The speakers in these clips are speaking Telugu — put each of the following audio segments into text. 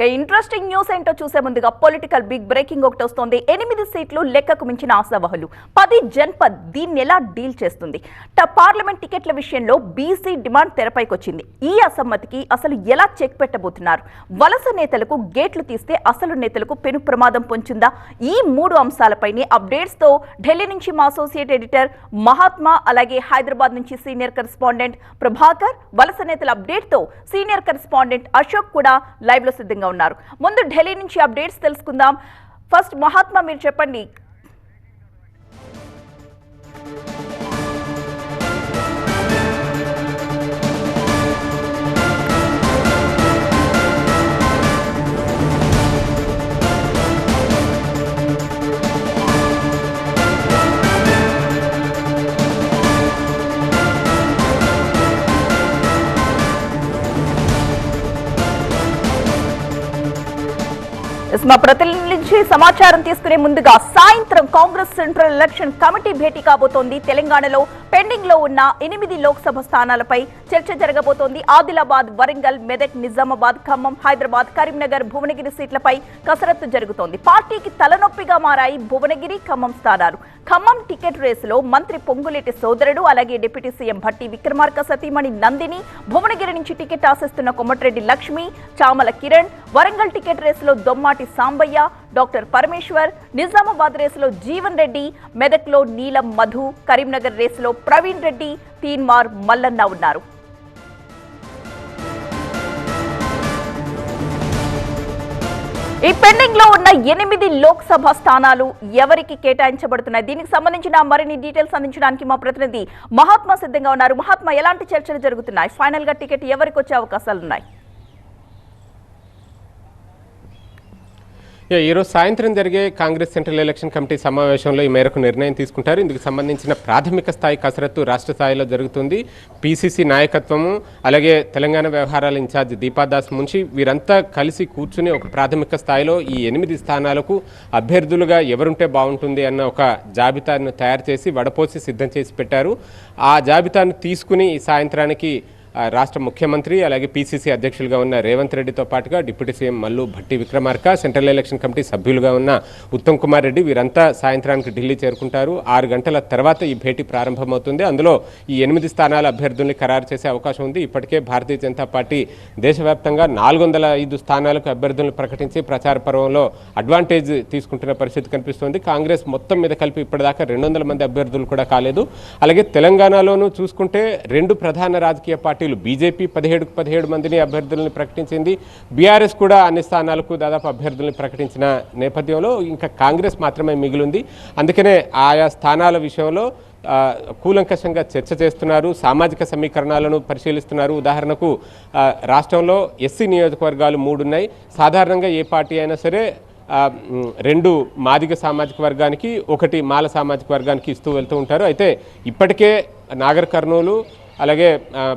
ఇక ఇంట్రెస్టింగ్ న్యూస్ ఏంటో చూసే ముందుగా పొలిటికల్ బిగ్ బ్రేకింగ్ ఒకటి వస్తుంది. ఎనిమిది సీట్లు లెక్కకు మించిన ఆశావహులు. పది జన్పద్ దీన్ని ఎలా డీల్ చేస్తుంది? పార్లమెంట్ టికెట్ల విషయంలో బీసీ డిమాండ్ తెరపైకి వచ్చింది ఈ అసమ్మతికి అసలు ఎలా చెక్ పెట్టబోతున్నారు? వలస నేతలకు గేట్లు తీస్తే అసలు నేతలకు పెను ప్రమాదం పొంచుందా? ఈ మూడు అంశాలపైనే అప్డేట్స్తో ఢిల్లీ నుంచి మా అసోసియేట్ ఎడిటర్ మహాత్మా అలాగే హైదరాబాద్ నుంచి సీనియర్ కరెస్పాండెంట్ ప్రభాకర్ వలస నేతల అప్డేట్తో సీనియర్ కరెస్పాండెంట్ అశోక్ కూడా లైవ్లో సిద్ధంగా ఉన్నారు. ముందు ఢిల్లీ నుంచి అప్డేట్స్ తెలుసుకుందాం. ఫస్ట్ మహాత్మా మీరు చెప్పండి. మా ప్రతినిధి సమాచారం తీసుకునే ముందుగా సాయంత్రం కాంగ్రెస్ సెంట్రల్ ఎలక్షన్ కమిటీ భేటీ కాబోతోంది. తెలంగాణలో పెండింగ్లో ఉన్న ఎనిమిది లోక్సభ స్థానాలపై చర్చ జరగబోతోంది. ఆదిలాబాద్ వరంగల్ మెదక్ నిజామాబాద్ ఖమ్మం హైదరాబాద్ కరీంనగర్ భువనగిరి సీట్లపై కసరత్తు జరుగుతోంది. పార్టీకి తలనొప్పిగా మారాయి భువనగిరి ఖమ్మం స్థానాలు. ఖమ్మం టికెట్ రేసులో మంత్రి పొంగులేటి సోదరుడు అలాగే డిప్యూటీ సీఎం భట్టి విక్రమార్క సతీమణి నందిని భువనగిరి నుంచి టికెట్ ఆశిస్తున్న కొమ్మటిరెడ్డి లక్ష్మి చామల కిరణ్ వరంగల్ టికెట్ రేసులో దొమ్మాట సాంబయ్య డాక్టర్ పరమేశ్వర్ నిజామాబాద్ రేసులో జీవన్ రెడ్డి మెదక్లో నీలం మధు కరీంనగర్ రేసులో ప్రవీణ్ రెడ్డి తీన్మార్ మల్లన్న ఉన్నారు. ఈ పెండింగ్లో ఉన్న ఎనిమిది లోక్సభ స్థానాలు ఎవరికి కేటాయించబడుతున్నాయి? దీనికి సంబంధించిన మరిన్ని డీటెయిల్స్ అందించడానికి మా ప్రతినిధి మహాత్మా సిద్ధంగా ఉన్నారు. మహాత్మా ఎలాంటి చర్చలు జరుగుతున్నాయి? ఫైనల్గా టికెట్ ఎవరికి వచ్చే అవకాశాలు ఉన్నాయి? ఈరోజు సాయంత్రం జరిగే కాంగ్రెస్ సెంట్రల్ ఎలక్షన్ కమిటీ సమావేశంలో ఈ మేరకు నిర్ణయం తీసుకుంటారు. ఇందుకు సంబంధించిన ప్రాథమిక స్థాయి కసరత్తు రాష్ట్ర స్థాయిలో జరుగుతుంది. పీసీసీ నాయకత్వము అలాగే తెలంగాణ వ్యవహారాల ఇన్ఛార్జ్ దీపాదాస్ మున్షి వీరంతా కలిసి కూర్చుని ఒక ప్రాథమిక స్థాయిలో ఈ ఎనిమిది స్థానాలకు అభ్యర్థులుగా ఎవరుంటే బాగుంటుంది అన్న ఒక జాబితాను తయారు చేసి వడపోసి సిద్ధం చేసి పెట్టారు. ఆ జాబితాను తీసుకుని ఈ సాయంత్రానికి రాష్ట్ర ముఖ్యమంత్రి అలాగే పీసీసీ అధ్యక్షులుగా ఉన్న రేవంత్ రెడ్డితో పాటుగా deputy CM Mallu Bhatti Vikramarka central election committee సభ్యులుగా ఉన్న ఉత్తమ్ కుమార్ రెడ్డి వీరంతా సాయంత్రానికి ఢిల్లీ చేరుకుంటారు. ఆరు గంటల తర్వాత ఈ భేటీ ప్రారంభమవుతుంది. అందులో ఈ ఎనిమిది స్థానాల అభ్యర్థుల్ని ఖరారు చేసే అవకాశం ఉంది. ఇప్పటికే భారతీయ జనతా పార్టీ దేశవ్యాప్తంగా నాలుగు వందల ఐదు స్థానాలకు అభ్యర్థులను ప్రకటించి ప్రచార పర్వంలో అడ్వాంటేజ్ తీసుకుంటున్న పరిస్థితి కనిపిస్తోంది. కాంగ్రెస్ మొత్తం మీద కలిపి ఇప్పటిదాకా రెండు వందల మంది అభ్యర్థులు కూడా కాలేదు. అలాగే తెలంగాణలోనూ చూసుకుంటే రెండు ప్రధాన రాజకీయ పార్టీ పార్టీలు బీజేపీ పదిహేడుకు పదిహేడు మందిని అభ్యర్థులను ప్రకటించింది. బీఆర్ఎస్ కూడా అన్ని స్థానాలకు దాదాపు అభ్యర్థులను ప్రకటించిన నేపథ్యంలో ఇంకా కాంగ్రెస్ మాత్రమే మిగిలింది. అందుకనే ఆయా స్థానాల విషయంలో కూలంకషంగా చర్చ చేస్తున్నారు సామాజిక సమీకరణాలను పరిశీలిస్తున్నారు. ఉదాహరణకు రాష్ట్రంలో ఎస్సీ నియోజకవర్గాలు మూడు ఉన్నాయి సాధారణంగా ఏ పార్టీ అయినా సరే రెండు మాదిగ సామాజిక వర్గానికి ఒకటి మాల సామాజిక వర్గానికి ఇస్తూ వెళ్తూ ఉంటారు. అయితే ఇప్పటికే నాగర్ కర్నూలు అలాగే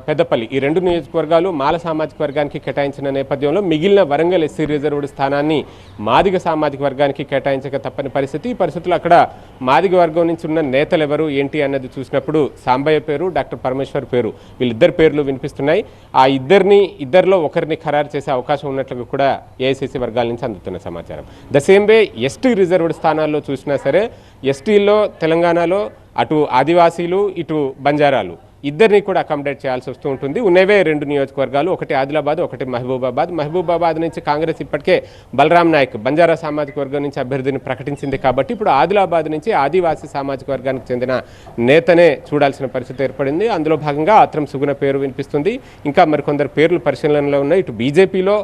పెద్దపల్లి. ఈ రెండు నియోజకవర్గాలు మాల సామాజిక వర్గానికి కేటాయించిన నేపథ్యంలో మిగిలిన వరంగల్ ఎస్సీ రిజర్వ్డ్ స్థానాన్ని మాదిగ సామాజిక వర్గానికి కేటాయించక తప్పని పరిస్థితి. ఈ పరిస్థితుల్లో అక్కడ మాదిగ వర్గం నుంచి ఉన్న నేతలు ఎవరు ఏంటి అన్నది చూసినప్పుడు సాంబయ్య పేరు డాక్టర్ పరమేశ్వర్ పేరు. వీళ్ళిద్దరు పేర్లు వినిపిస్తున్నాయి. ఆ ఇద్దరిని ఇద్దరిలో ఒకరిని ఖరారు చేసే అవకాశం ఉన్నట్లుగా కూడా ఏఐసీసీ వర్గాల నుంచి అందుతున్న సమాచారం. The same way ST reserved స్థానాల్లో చూసినా సరే ఎస్టీల్లో తెలంగాణలో అటు ఆదివాసీలు ఇటు బంజారాలు. ఇద్దరిని కూడా అకామిడేట్ చేయాల్సి వస్తూ ఉంటుంది. ఉన్నవే రెండు నియోజకవర్గాలు ఒకటి ఆదిలాబాద్ ఒకటి మహబూబాబాద్. మహబూబాబాద్ నుంచి కాంగ్రెస్ ఇప్పటికే బలరాం నాయక్ బంజారా సామాజిక వర్గం నుంచి అభ్యర్థిని ప్రకటించింది కాబట్టి ఇప్పుడు ఆదిలాబాద్ నుంచి ఆదివాసీ సామాజిక వర్గానికి చెందిన నేతనే చూడాల్సిన పరిస్థితి ఏర్పడింది. అందులో భాగంగా ఆత్రం సుగుణ పేరు వినిపిస్తుంది. ఇంకా మరికొందరు పేర్లు పరిశీలనలో ఉన్నాయి. ఇటు బీజేపీలో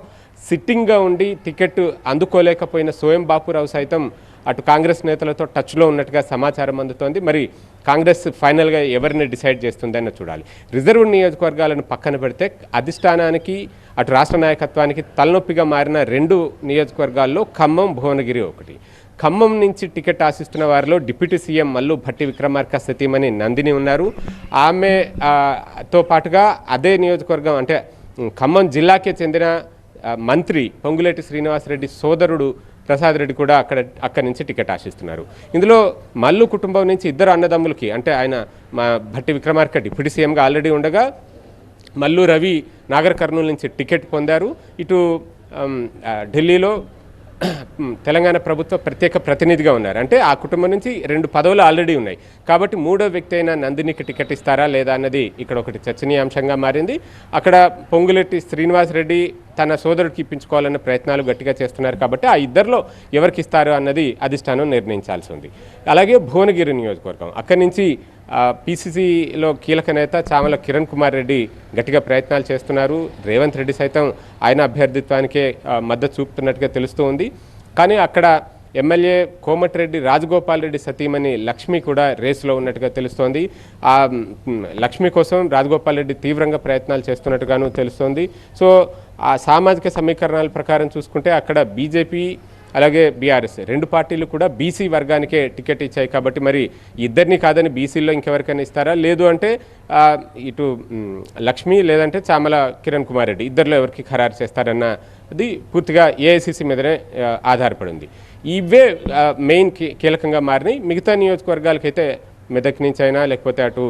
సిట్టింగ్గా ఉండి టికెట్ అందుకోలేకపోయిన సోయం బాపురావు సైతం అటు కాంగ్రెస్ నేతలతో టచ్లో ఉన్నట్టుగా సమాచారం అందుతోంది. మరి కాంగ్రెస్ ఫైనల్గా ఎవరిని డిసైడ్ చేస్తుందని చూడాలి. రిజర్వ్ నియోజకవర్గాలను పక్కన పెడితే అధిష్టానానికి అటు రాష్ట్ర నాయకత్వానికి తలనొప్పిగా మారిన రెండు నియోజకవర్గాల్లో ఖమ్మం భువనగిరి ఒకటి. ఖమ్మం నుంచి టికెట్ ఆశిస్తున్న వారిలో డిప్యూటీ సీఎం మల్లు భట్టి విక్రమార్క సతీమణి నందిని ఉన్నారు. ఆమె తో పాటుగా అదే నియోజకవర్గం అంటే ఖమ్మం జిల్లాకే చెందిన మంత్రి పొంగులేటి శ్రీనివాసరెడ్డి సోదరుడు ప్రసాద్ రెడ్డి కూడా అక్కడ అక్కడి నుంచి టికెట్ ఆశిస్తున్నారు. ఇందులో మల్లు కుటుంబం నుంచి ఇద్దరు అన్నదమ్ములకి అంటే ఆయన మా భట్టి విక్రమార్క డిప్యూటీ సీఎంగా ఆల్రెడీ ఉండగా మల్లు రవి నాగర్ కర్నూలు నుంచి టికెట్ పొందారు. ఇటు ఢిల్లీలో తెలంగాణ ప్రభుత్వ ప్రత్యేక ప్రతినిధిగా ఉన్నారు. అంటే ఆ కుటుంబం నుంచి రెండు పదవులు ఆల్రెడీ ఉన్నాయి. కాబట్టి మూడో వ్యక్తి అయిన నందినికి టికెట్ ఇస్తారా లేదా అన్నది ఇక్కడ ఒకటి చర్చనీయాంశంగా మారింది. అక్కడ పొంగులెట్టి శ్రీనివాస్ రెడ్డి తన సోదరుడికి ఇప్పించుకోవాలన్న ప్రయత్నాలు గట్టిగా చేస్తున్నారు కాబట్టి ఆ ఇద్దరిలో ఎవరికి ఇస్తారు అన్నది అధిష్టానం నిర్ణయించాల్సి ఉంది. అలాగే భువనగిరి నియోజకవర్గం. అక్కడి నుంచి పీసీసీలో కీలక నేత చామల కిరణ్ కుమార్ రెడ్డి గట్టిగా ప్రయత్నాలు చేస్తున్నారు. రేవంత్ రెడ్డి సైతం ఆయన అభ్యర్థిత్వానికే మద్దతు చూపుతున్నట్టుగా తెలుస్తూ ఉంది. కానీ అక్కడ ఎమ్మెల్యే కోమటిరెడ్డి రాజగోపాల్ రెడ్డి సతీమణి లక్ష్మి కూడా రేసులో ఉన్నట్టుగా తెలుస్తోంది. ఆ లక్ష్మి కోసం రాజగోపాల్ రెడ్డి తీవ్రంగా ప్రయత్నాలు చేస్తున్నట్టుగాను తెలుస్తోంది. సో ఆ సామాజిక సమీకరణాల ప్రకారం చూసుకుంటే అక్కడ బీజేపీ అలాగే బీఆర్ఎస్ రెండు పార్టీలు కూడా బీసీ వర్గానికే టికెట్ ఇచ్చాయి కాబట్టి మరి ఇద్దరిని కాదని బీసీలో ఇంకెవరికైనా ఇస్తారా? లేదు అంటే ఇటు లక్ష్మి లేదంటే చామల కిరణ్ కుమార్ రెడ్డి ఇద్దరిలో ఎవరికి ఖరారు చేస్తారన్నది పూర్తిగా ఏఐసిసి మీదనే ఆ, ఆధారపడి ఉంది ఇవే మెయిన్ కీ- కీలకంగా మారినాయి. మిగతా నియోజకవర్గాలకైతే మెదక్ నుంచి అయినా లేకపోతే అటు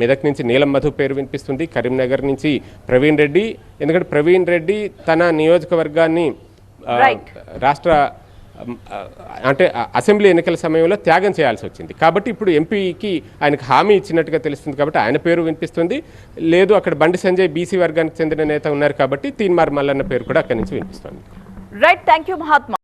మెదక్ నుంచి నీలం మధు పేరు వినిపిస్తుంది కరీంనగర్ నుంచి ప్రవీణ్ రెడ్డి. ఎందుకంటే ప్రవీణ్ రెడ్డి తన నియోజకవర్గాన్ని. రాష్ట్ర అంటే అసెంబ్లీ ఎన్నికల సమయంలో త్యాగం చేయాల్సి వచ్చింది. కాబట్టి ఇప్పుడు ఎంపీకి ఆయనకు హామీ ఇచ్చినట్టుగా తెలుస్తుంది కాబట్టి ఆయన పేరు వినిపిస్తుంది. లేదు అక్కడ బండి సంజయ్ బీసీ వర్గానికి చెందిన నేత ఉన్నారు కాబట్టి తీన్మార్ మల్లన్న పేరు కూడా అక్కడి నుంచి వినిపిస్తుంది. Right thank you Mahatma.